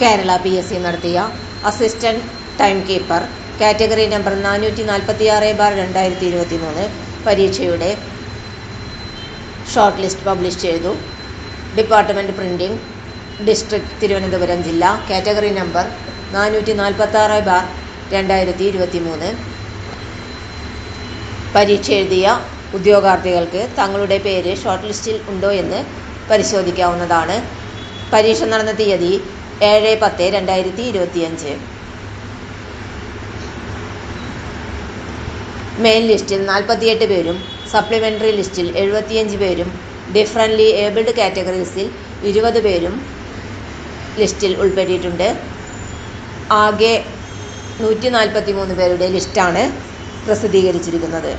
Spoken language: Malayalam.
കേരള പി എസ് സി നടത്തിയ assistant time keeper. Category number നാനൂറ്റി നാൽപ്പത്തി ആറ് ബാർ രണ്ടായിരത്തി ഇരുപത്തി മൂന്ന് പരീക്ഷയുടെ ഷോർട്ട് ലിസ്റ്റ് പബ്ലിഷ് ചെയ്തു. ഡിപ്പാർട്ട്മെന്റ് പ്രിന്റിംഗ് ഡിസ്ട്രിക്ട് തിരുവനന്തപുരം ജില്ല. കാറ്റഗറി നമ്പർ നാനൂറ്റി നാൽപ്പത്തി ആറ് ബാർ രണ്ടായിരത്തി ഇരുപത്തി മൂന്ന് പരീക്ഷ എഴുതിയ ഉദ്യോഗാർത്ഥികൾക്ക് തങ്ങളുടെ പേര് ഷോർട്ട് ലിസ്റ്റിൽ ഉണ്ടോ എന്ന് പരിശോധിക്കാവുന്നതാണ്. പരീക്ഷ നടന്ന തീയതി ഏഴ് പത്ത് രണ്ടായിരത്തി ഇരുപത്തിയഞ്ച്. മെയിൻ ലിസ്റ്റിൽ നാൽപ്പത്തിയെട്ട് പേരും സപ്ലിമെന്ററി ലിസ്റ്റിൽ എഴുപത്തിയഞ്ച് പേരും ഡിഫറന്റ്ലി ഏബിൾഡ് കാറ്റഗറീസിൽ ഇരുപത് പേരും ലിസ്റ്റിൽ ഉൾപ്പെട്ടിട്ടുണ്ട്. ആകെ നൂറ്റി നാൽപ്പത്തി മൂന്ന് പേരുടെ ലിസ്റ്റാണ് പ്രസിദ്ധീകരിച്ചിരിക്കുന്നത്.